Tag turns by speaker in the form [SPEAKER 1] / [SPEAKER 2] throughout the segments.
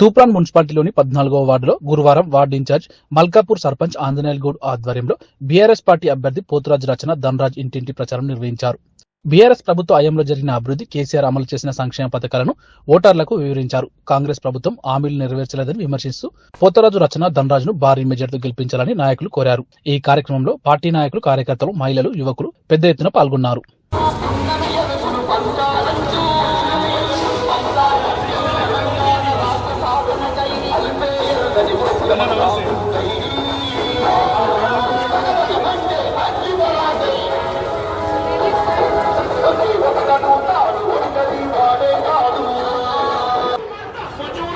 [SPEAKER 1] తూప్రాన్ మున్సిపాలిటీలోని పద్నాలుగవ వార్డులో గురువారం వార్డు ఇన్ఛార్జ్ మల్కాపూర్ సర్పంచ్ ఆంజనేయుల్ గౌడ్ ఆధ్వర్యంలో బీఆర్ఎస్ పార్టీ అభ్యర్థి పోతురాజు రచన ధనరాజ్ ఇంటింటి ప్రచారం నిర్వహించారు. బీఆర్ఎస్ ప్రభుత్వ హయాంలో జరిగిన అభివృద్ధి కేసీఆర్ అమలు చేసిన సంక్షేమ పథకాలను ఓటర్లకు వివరించారు. కాంగ్రెస్ ప్రభుత్వం హామీలు నెరవేర్చలేదని విమర్శిస్తూ పోతరాజు రచన ధనరాజును భారీ మెజార్టీతో గెలిపించాలని నాయకులు కోరారు. ఈ కార్యక్రమంలో పార్టీ నాయకులు కార్యకర్తలు మహిళలు యువకులు పెద్ద ఎత్తున పాల్గొన్నారు.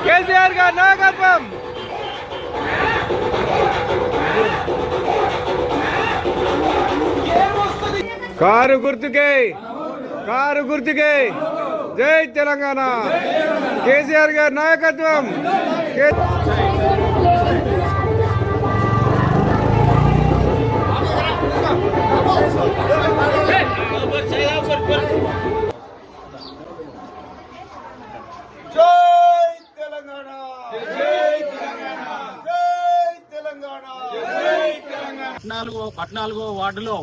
[SPEAKER 2] కేసీఆర్ గారు నాయకత్వం. కారు గుర్తుకే కారు గుర్తుకే. జై తెలంగాణ. కేసీఆర్ గారి నాయకత్వం.
[SPEAKER 3] పద్నాలుగో పద్నాలుగో వార్డులో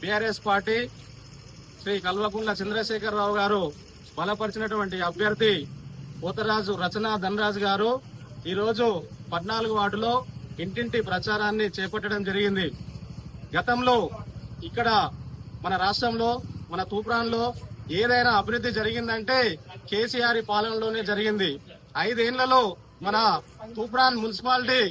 [SPEAKER 3] బీఆర్ఎస్ పార్టీ శ్రీ కల్వకుంట్ల చంద్రశేఖరరావు గారు బలపరిచినటువంటి అభ్యర్థి పోతరాజు రచన ధనరాజు గారు ఈరోజు పద్నాలుగు వార్డులో ఇంటింటి ప్రచారాన్ని చేపట్టడం జరిగింది. గతంలో ఇక్కడ మన రాష్ట్రంలో మన తూప్రాన్లో ఏదైనా అభివృద్ధి జరిగిందంటే కేసీఆర్ పాలనలోనే జరిగింది. ఐదేళ్ళలో మన తూప్రాన్ మున్సిపాలిటీ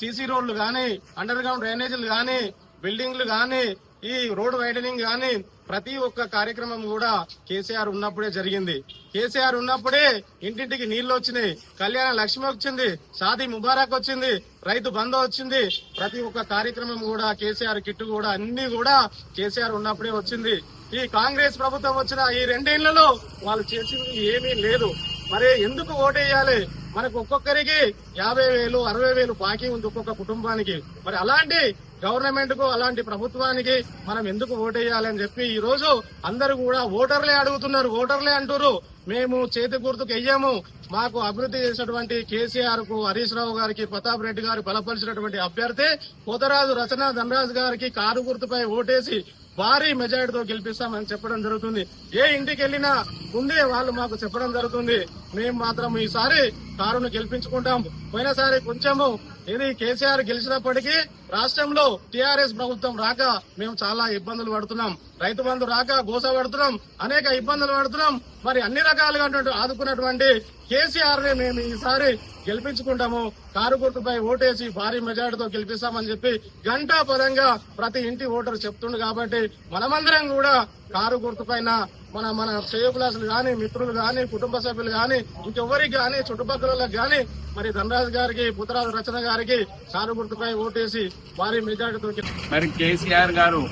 [SPEAKER 3] సీసీ రోడ్లు గాని అండర్ గ్రౌండ్ డ్రైనేజీలు గాని బిల్డింగ్లు గాని ఈ రోడ్ వైడనింగ్ గాని ప్రతి ఒక్క కార్యక్రమం కూడా కేసీఆర్ ఉన్నప్పుడే జరిగింది. కేసీఆర్ ఉన్నప్పుడే ఇంటింటికి నీళ్ళు వచ్చినాయి. కళ్యాణ లక్ష్మి వచ్చింది షాదీ ముబారక్ వచ్చింది రైతు బంధు వచ్చింది. ప్రతి ఒక్క కార్యక్రమం కూడా కేసీఆర్ కిట్టు కూడా అన్ని కూడా కేసీఆర్ ఉన్నప్పుడే వచ్చింది. ఈ కాంగ్రెస్ ప్రభుత్వం వచ్చిన ఈ రెండేళ్ళలో వాళ్ళు చేసింది ఏమీ లేదు. మరి ఎందుకు ఓటేయాలి? మనకు ఒక్కొక్కరికి యాభై వేలు అరవై వేలు బాకీ ఉంది ఒక్కొక్క కుటుంబానికి. మరి అలాంటి గవర్నమెంట్కు అలాంటి ప్రభుత్వానికి మనం ఎందుకు ఓటేయాలి అని చెప్పి ఈ రోజు అందరూ కూడా ఓటర్లే అడుగుతున్నారు. ఓటర్లే అంటారు మేము చేతి గుర్తుకు వెయ్యము. మాకు అభివృద్ధి చేసినటువంటి కేసీఆర్కు హరీష్ రావు గారికి ప్రతాప్ రెడ్డి గారు బలపరిచినటువంటి అభ్యర్థి పోతరాజు రచన ధనరాజు గారికి కారు గుర్తుపై ఓటేసి భారీ మెజార్టీతో గెలిపిస్తామని చెప్పడం జరుగుతుంది. ఏ ఇంటికి వెళ్ళినా ముందే వాళ్ళు మాకు చెప్పడం జరుగుతుంది. మేము మాత్రం ఈసారి కారును గెలిపించుకుంటాం. పోయినసారి కొంచెము ఇది కేసీఆర్ గెలిచినప్పటికీ రాష్ట్రంలో టీఆర్ఎస్ ప్రభుత్వం రాక మేము చాలా ఇబ్బందులు పడుతున్నాం. రైతు బంధు రాక గోస పడుతున్నాం అనేక ఇబ్బందులు పడుతున్నాం. మరి అన్ని రకాలుగా ఆదుకున్నటువంటి కేసీఆర్ని మేము ఈసారి గెలిపించుకుంటాము. కారు గుర్తుపై ఓటేసి భారీ మెజార్టీతో గెలిపిస్తామని చెప్పి గంటా పదంగా ప్రతి ఇంటి ఓటరు చెప్తుండు కాబట్టి మనమందరం కూడా కారు గుర్తుపైన మన మన శ్రేయోకులాసులు గాని మిత్రులు గాని కుటుంబ సభ్యులు గాని ఇంకెవరికి గాని చుట్టుపక్కల గాని మరి ధనరాజు గారికి పుత్రాజు రచన గారికి కారు గుర్తుపై ఓటేసి భారీ మెజార్టీతో
[SPEAKER 4] మరి కేసీఆర్ గారు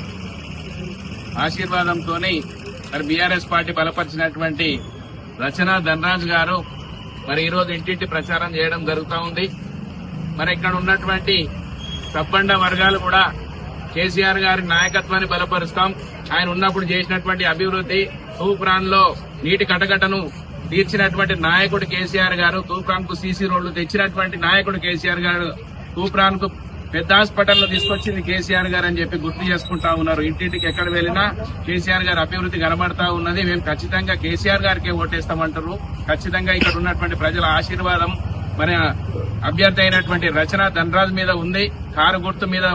[SPEAKER 4] ఆశీర్వాదంతో మరి బీఆర్ఎస్ పార్టీ బలపరిచినటువంటి రచన ధనరాజ్ గారు మరి ఈరోజు ఇంటింటి ప్రచారం చేయడం జరుగుతూ ఉంది. మరి ఇక్కడ ఉన్నటువంటి సబ్బండ వర్గాలు కూడా కేసీఆర్ గారి నాయకత్వాన్ని బలపరుస్తాం. ఆయన ఉన్నప్పుడు చేసినటువంటి అభివృద్ధి తూప్రాన్లో నీటి కటకటను తీర్చినటువంటి నాయకుడు కేసీఆర్ గారు తూప్రాన్కు సీసీ రోడ్లు తెచ్చినటువంటి నాయకుడు కేసీఆర్ గారు తూప్రాన్కు పెద్ద హాస్పిటల్లో తీసుకొచ్చింది కేసీఆర్ గారు అని చెప్పి గుర్తు చేసుకుంటా ఉన్నారు. ఇంటింటికి ఎక్కడ వెళ్ళినా కేసీఆర్ గారి అభివృద్ధి కనబడతా ఉన్నది. మేము ఖచ్చితంగా కేసీఆర్ గారికే ఓటేస్తామంటారు. ఖచ్చితంగా ఇక్కడ ఉన్నటువంటి ప్రజల ఆశీర్వాదం మరి అభ్యర్థి అయినటువంటి రచన ధనరాజ్ మీద ఉంది. కారు గుర్తు మీద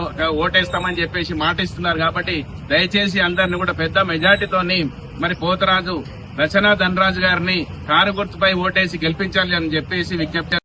[SPEAKER 4] ఓటేస్తామని చెప్పేసి మాటిస్తున్నారు కాబట్టి దయచేసి అందరిని కూడా పెద్ద మెజార్టీతోని మరి పోతరాజు రచన ధనరాజు గారిని కారు గుర్తుపై ఓటేసి గెలిపించాలి అని చెప్పేసి విజ్ఞప్తి